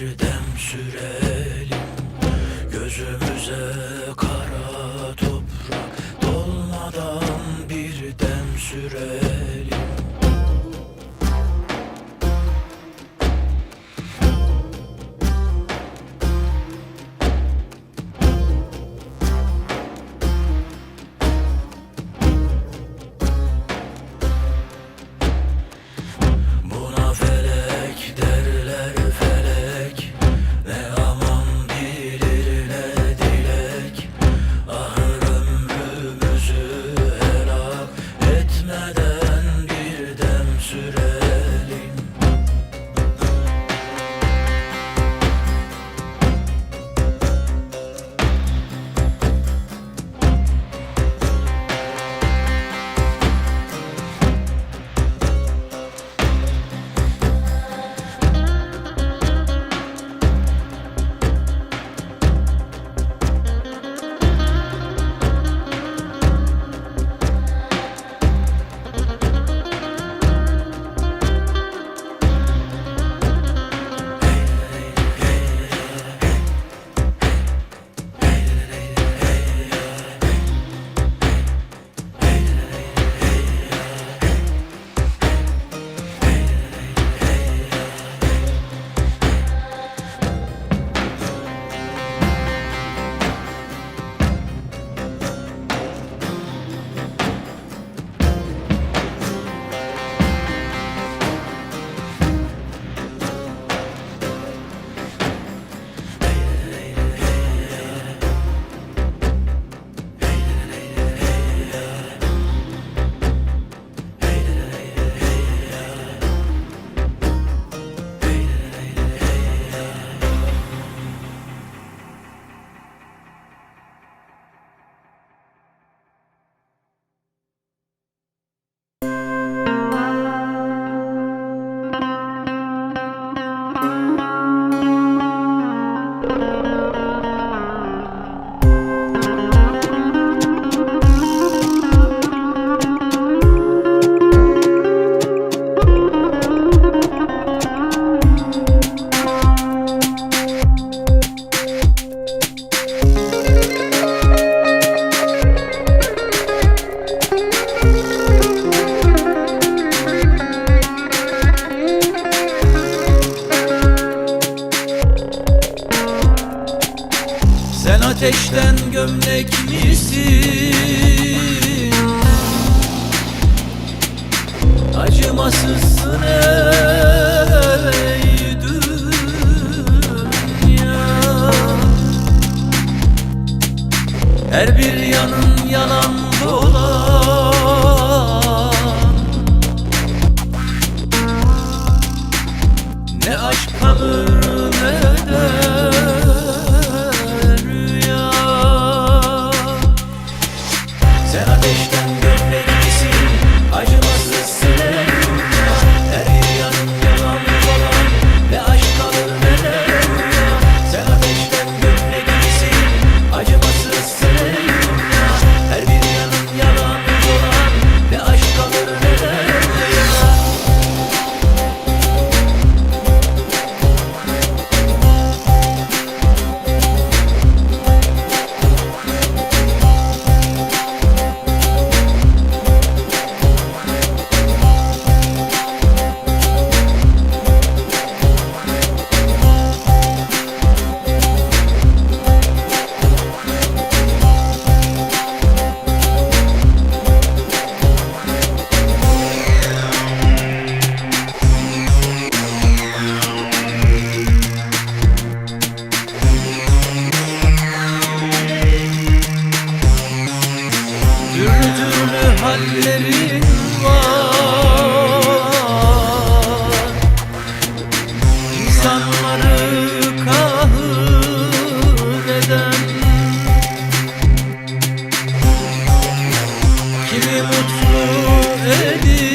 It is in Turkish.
bir dem sürelim. Gözümüze kara toprak dolmadan bir dem sürelim. Ateşten gömlek misin? Acımasızsın ey dünya Her bir yanın yalan Beni mutlu edin